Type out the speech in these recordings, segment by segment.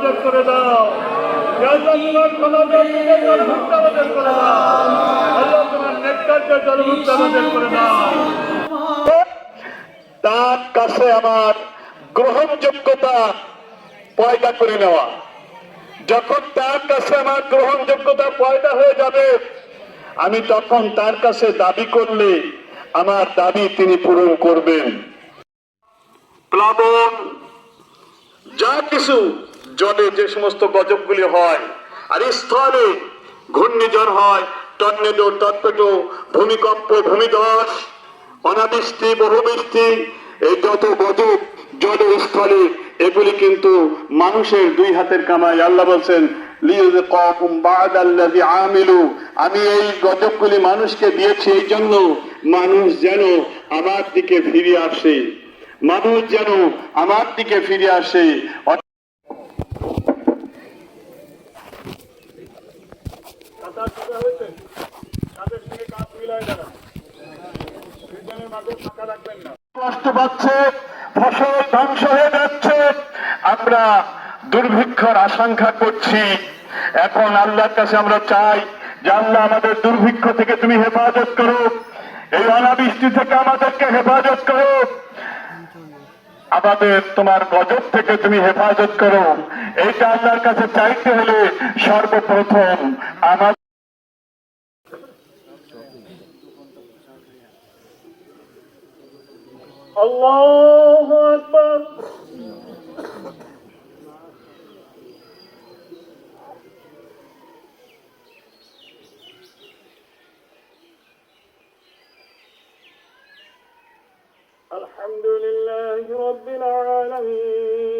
আমাদের করে দাও। তার কাছে আমার গ্রহণযোগ্যতা পয়দা করে নেওয়া। যখন তার কাছে আমার গ্রহণযোগ্যতা পয়দা হয়ে যাবে, আমি তখন তার কাছে দাবি করলে আমার দাবি তিনি পূরণ করবেন। প্লাবন, যা কিছু জলে যে সমস্ত গজবগুলি হয়, আর স্থলে ঘূর্ণিঝড় হয়, টর্নেডো, টর্পেডো, ভূমিকম্প, ভূমিধস, অনাবৃষ্টি, বহুবৃষ্টি, এই যত গজব জলে স্থলে, এগুলি কিন্তু মানুষের দুই হাতের কামাই। আল্লাহ বলছেন আমি এই গজবগুলি মানুষকে দিয়েছি, এই জন্য মানুষ যেন আমার দিকে ফিরে আসে। মানুষ যেন আমার দিকে ফিরে আসে। কষ্ট পাচ্ছে ফসল ধ্বংস হয়ে যাচ্ছে। আমরা দুর্ভিক্ষর আশঙ্কা করছি। এখন আল্লাহর কাছে আমরা চাই যে আল্লাহ আমাদের দুর্ভিক্ষ থেকে তুমি হেফাজত করো। এই অনাবৃষ্টি থেকে আমাদেরকে হেফাজত করো। আমাদের তোমার গজব থেকে তুমি হেফাজত করো। এইটা আল্লাহর কাছে চাইতে হলে সর্বপ্রথম আমার الله أكبر. الحمد لله رب العالمين.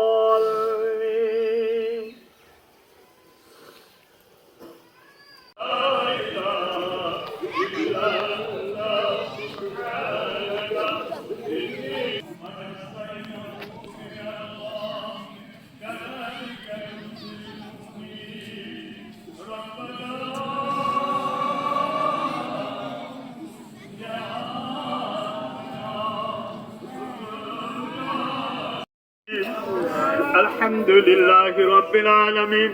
لله رب العالمين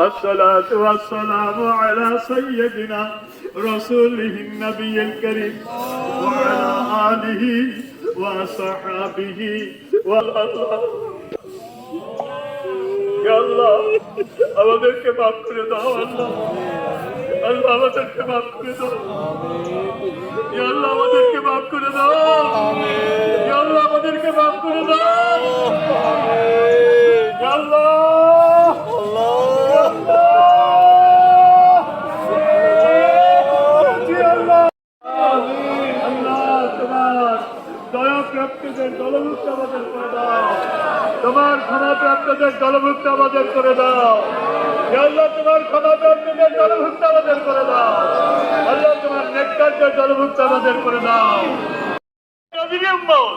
الصلاة والسلام على سيدنا رسوله النبي الكريم وعلى آله وصحابه والله يا الله আমাদেরকে মাফ করে দাও আল্লাহ আল্লাহ আমাদেরকে মাফ করে দাও ইয়া আল্লাহ আমাদেরকে মাফ করে দাও ইয়া আল্লাহ আমাদেরকে মাফ করে দাও ইয়া আল্লাহ আল্লাহ প্রাপ্তদের দলভুক্ত করে দাও তোমার ক্ষমা প্রাপ্তদের দলভুক্ত আমাদের করে দাও আল্লাহ তোমার ক্ষমা প্রাপ্তদের দলভুক্ত আমাদের করে দাও আল্লাহ তোমার নেককারদের দলভুক্ত আমাদের করে দাও। নবীর উম্মত।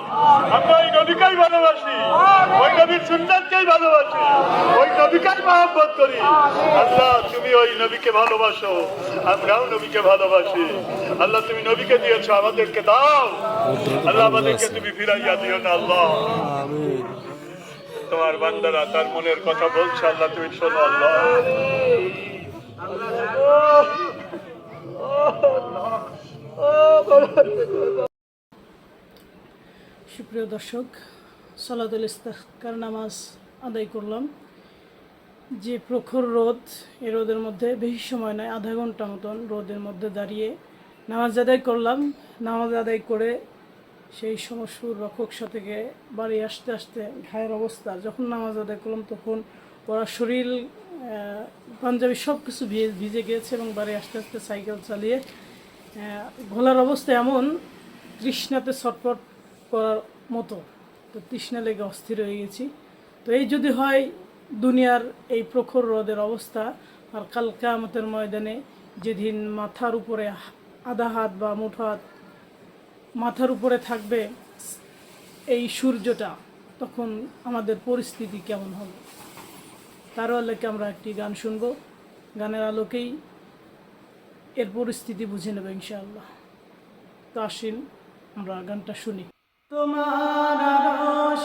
আমরা ওই নবীকেই ভালোবাসি। ওই নবীর সুন্নাতকেই ভালোবাসি। ওই নবীকেই করি। আল্লাহ, তুমি ওই নবীকে ভালোবাসো। আমরাও নবীকে ভালোবাসি। আল্লাহ, তুমি নবীকে দিয়েছ, আমাদেরকে দাও। আল্লাহ, আমাদেরকে তুমি ফিরাইয়া দিও না, আল্লাহ। তোমার বান্দারা তার মনের কথা বলছে, আল্লাহ, তুমি শোনো আল্লাহ। সুপ্রিয় দর্শক সালাদুল ইস্তাকার নামাজ আদায় করলাম। যে প্রখর রোদ, এ রোদের মধ্যে বেশি সময় নয়, আধা ঘণ্টা মতন রোদের মধ্যে দাঁড়িয়ে নামাজ আদায় করলাম। নামাজ আদায় করে সেই সমস্যুর বা খোকসা থেকে বাড়ি আসতে আসতে ঘায়ের অবস্থা, যখন নামাজ আদায় করলাম তখন ওরা শরীর পাঞ্জাবি সব কিছু ভিজে ভিজে গিয়েছে এবং বাড়ি আসতে আসতে সাইকেল চালিয়ে ঘোলার অবস্থা এমন, তৃষ্ণাতে ছটফট করার মতো। তো তৃষ্ণা লেগে অস্থির হয়ে গেছি। তো এই যদি হয় দুনিয়ার এই প্রখর রোদের অবস্থা, আর কাল কামতের ময়দানে যেদিন মাথার উপরে আধা হাত বা মুঠো হাত মাথার উপরে থাকবে এই সূর্যটা, তখন আমাদের পরিস্থিতি কেমন হবে? তার আলোকে আমরা একটি গান শুনব। গানের আলোকেই এর পরিস্থিতি বুঝে নেব ইনশাআল্লাহ। তো আসিন, আমরা গানটা শুনি। তোমার আরশ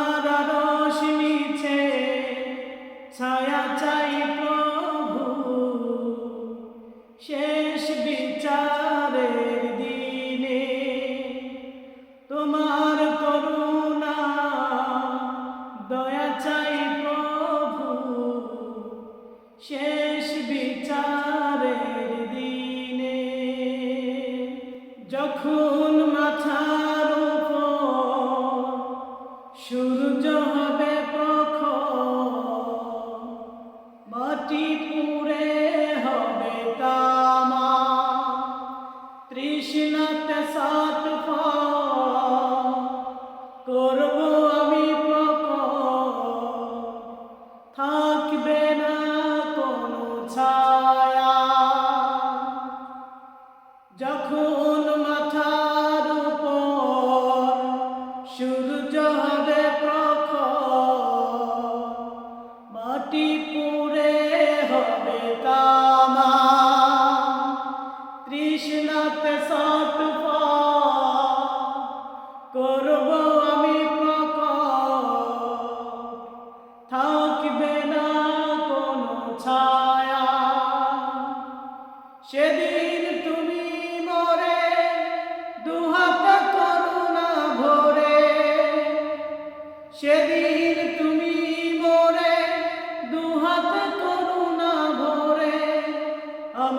থাকবে না কোনো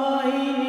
Ibrahim.